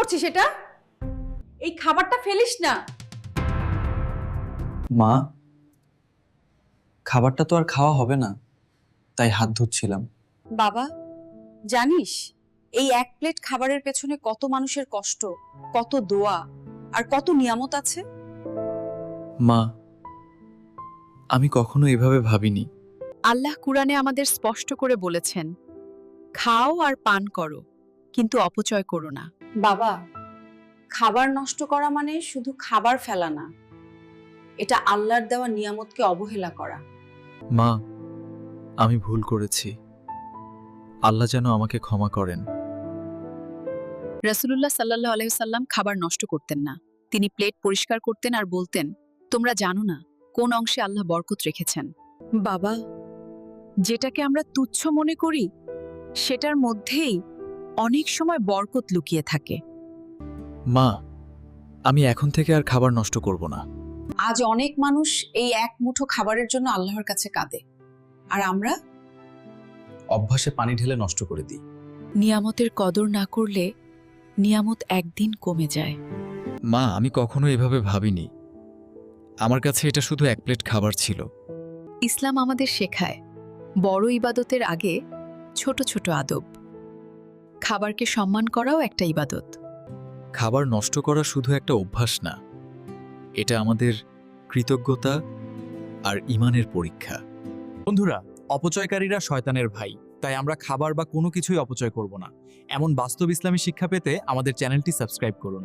করছিস এটা? এই খাবারটা ফেলিস না। মা খাবারটা তো আর খাওয়া হবে না তাই হাত ধুচ্ছিলাম। বাবা জানিস এই এক প্লেট খাবারের পেছনে কত মানুষের কষ্ট কত দোয়া আর কত নিয়ামত আছে? মা আমি কখনো এভাবে ভাবিনি। আল্লাহ কুরআনে আমাদের স্পষ্ট করে বলেছেন খাও আর পান করো কিন্তু অপচয় করো না। বাবা খাবার নষ্ট করা মানে শুধু খাবার ফেলা না। এটা আল্লাহর দেওয়া নিয়ামতকে অবহেলা করা। মা আমি ভুল করেছি। আল্লাহ যেন আমাকে ক্ষমা করেন। রসুল্লাহ সাল্লাহ আলহিসাল্লাম খাবার নষ্ট করতেন না। তিনি প্লেট পরিষ্কার করতেন আর বলতেন তোমরা জানো না কোন অংশে আল্লাহ বরকত রেখেছেন? বাবা যেটাকে আমরা তুচ্ছ মনে করি সেটার মধ্যেই অনেক সময় বরকত লুকিয়ে থাকে। মা আমি এখন থেকে আর খাবার নষ্ট করব না। আজ অনেক মানুষ এই এক মুঠো খাবারের জন্য আল্লাহর কাছে কাঁদে। আর আমরা? অভ্যাসে পানি ঢেলে নষ্ট করে দিই। নিয়ামতের কদর না করলে নিয়ামত একদিন কমে যায়। মা আমি কখনো এভাবে ভাবিনি। আমার কাছে এটা শুধু এক প্লেট খাবার ছিল। ইসলাম আমাদের শেখায় বড় ইবাদতের আগে ছোট ছোট আদব। খাবারকে সম্মান করাও একটা ইবাদত। খাবার নষ্ট করা শুধু একটা অভ্যাস না এটা আমাদের কৃতজ্ঞতা আর ইমানের পরীক্ষা। বন্ধুরা অপচয়কারীরা শয়তানের ভাই তাই আমরা খাবার বা কোনো কিছুই অপচয় করব না। এমন বাস্তব ইসলামী শিক্ষা পেতে আমাদের চ্যানেলটি সাবস্ক্রাইব করুন।